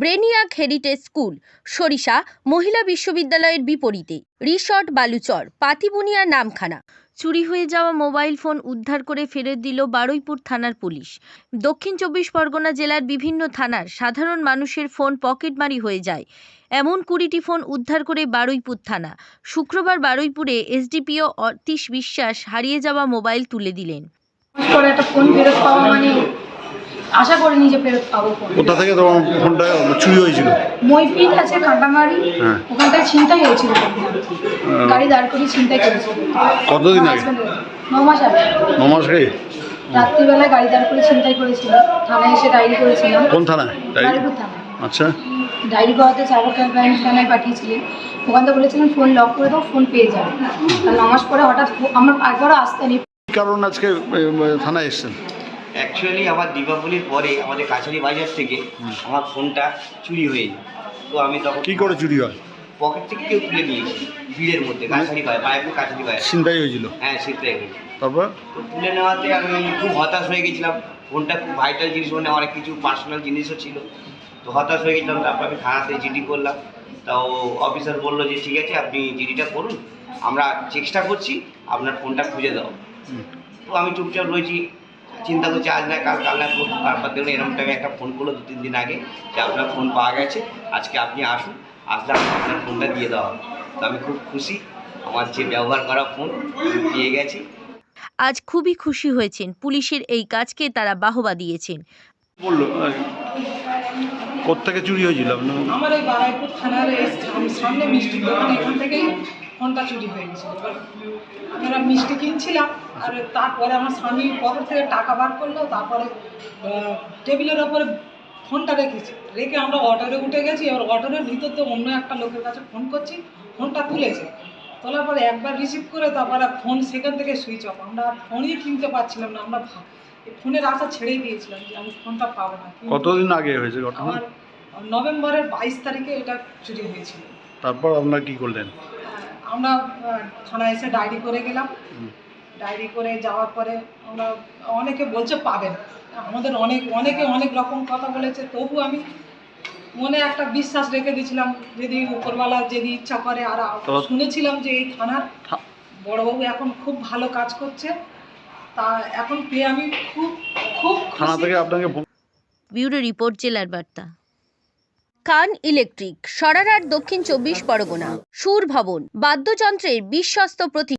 ব্রেনিয়াক heritage school, সরিষা, মহিলা বিশ্ববিদ্যালয়ের বিপরীতে। রিসর্ট বালুচর পাতিবুনিয়া নামখানা। চুরি হয়ে যাওয়া মোবাইল ফোন উদ্ধার করে ফেরত দিল বারুইপুর থানার পুলিশ। দক্ষিণ চব্বিশ পরগনা জেলার বিভিন্ন থানার সাধারণ মানুষের ফোন পকেটমারি হয়ে যায়। এমন কুড়িটি ফোন উদ্ধার করে বারুইপুর থানা। শুক্রবার বারুইপুরে এসডিপিও অতীশ বিশ্বাস হারিয়ে যাওয়া মোবাইল তুলে দিলেন। একটা ফোন ফেরত পাওয়া মানে আশা করিনি যে ফেরত পাবো ফোন। কোথা থেকে তোমার ফোনটা চুরি হয়েছিল? মইপিট আছে কাঁটামারি। হ্যাঁ। ওখানটায় ছিনতাই হয়েছিল। গাড়ি দাঁড় করিয়ে ছিনতাই করেছিল। কতদিন আগে? ন মাস আগে। নমাসকে রাত্রিবেলায় গাড়ি দাঁড় করে ছিনতাই করেছিল। থানায় এসে ডায়েরি করেছিলাম। কোন থানায়? তাই বারুইপুর আচ্ছা। ডায়েরি করাতে চারবার ব্যাংক থানায় পাঠিয়েছিলেন। ওখান থেকে বলেছিলেন ফোন লক করে দাও ফোন পেয়ে যাবে। আর ন মাস পরে হঠাৎ ফো- আমার একবারও আসতে নেই। কি কারণ আজকে এ, থানায় এসছেন? অ্যাকচুয়ালি আমার দীপাবলির পরে আমাদের কাছারি বাজার থেকে আমার ফোনটা চুরি হয়ে যায়। তো আমি তখন কি করে চুরি হয়? পকেট থেকে কেউ তুলে নিয়েছি ভিড়ের মধ্যে কাছারি বাজার বায়াপুর কাছারি বাজার। চিন্তাই হয়েছিল? হ্যাঁ সেটাই হয়েছে তারপর? তো তুলে নেওয়াতে আমি খুব হতাশ হয়ে গেছিলাম। ফোনটা খুব ভাইটাল জিনিস মানে অনেক কিছু পার্সোনাল জিনিসও ছিল। তো হতাশ হয়ে গেছিলাম তারপর আমি থানাতে জিডি করলাম। তাও অফিসার বলল যে ঠিক আছে আপনি জিডিটা করুন। আমরা চেষ্টা করছি আপনার ফোনটা খুঁজে দাও তো আমি চুপচাপ রয়েছি। চিন্তা করছি আজ না কাল কাল না। তারপর দেখুন এরকম টাইমে একটা ফোন করল দু তিন দিন আগে যে আপনার ফোন পাওয়া গেছে আজকে আপনি আসুন আসলে আপনার ফোনটা দিয়ে দেওয়া হবে। তো আমি খুব খুশি আমার যে ব্যবহার করা ফোন পেয়ে গেছি। আজ খুবই খুশি হয়েছেন পুলিশের এই কাজকে তারা বাহবা দিয়েছেন। বলল কোথেকে চুরি হয়েছিল আপনার? আমার ওই বারাইপুর থানার সামনে মিষ্টির দোকান এখান থেকেই ফোনটা চুরি হয়ে গেছিল। এবার আমরা মিষ্টি কিনছিলাম আর তারপরে আমার স্বামী পকেট থেকে টাকা বার করল তারপরে টেবিলের ওপরে ফোনটা রেখেছি। রেখে আমরা অটোরে উঠে গেছি এবার অটোরের ভিতর তো অন্য একটা লোকের কাছে ফোন করছি ফোনটা তুলেছে। তোলার পরে একবার রিসিভ করে তারপরে ফোন সেখান থেকে সুইচ অফ আমরা আর ফোনই কিনতে পারছিলাম না আমরা ফোনের আশা ছেড়েই দিয়েছিলাম যে আমি ফোনটা পাবো না। কতদিন আগে হয়েছে আমার নভেম্বরের বাইশ তারিখে এটা চুরি হয়েছিল। তারপর আপনার কি করলেন? আমরা থানায় এসে ডায়েরি করে গেলাম। ডায়েরি করে যাওয়ার পরে আমরা অনেকে বলছে পাবেন। আমাদের অনেক অনেকে অনেক রকম কথা বলেছে তবু আমি মনে একটা বিশ্বাস রেখে দিয়েছিলাম যদি উপরওয়ালা যদি ইচ্ছা করে আর শুনেছিলাম যে এই থানার বড়বাবু এখন খুব ভালো কাজ করছে। তা এখন পেয়ে আমি খুব খুব থানা থেকে আপনাকে ব্যুরো রিপোর্ট জেলার বার্তা। কান ইলেকট্রিক সরারার দক্ষিণ চব্বিশ পরগনা সুর ভবন বাদ্যযন্ত্রের বিশ্বস্ত প্রতি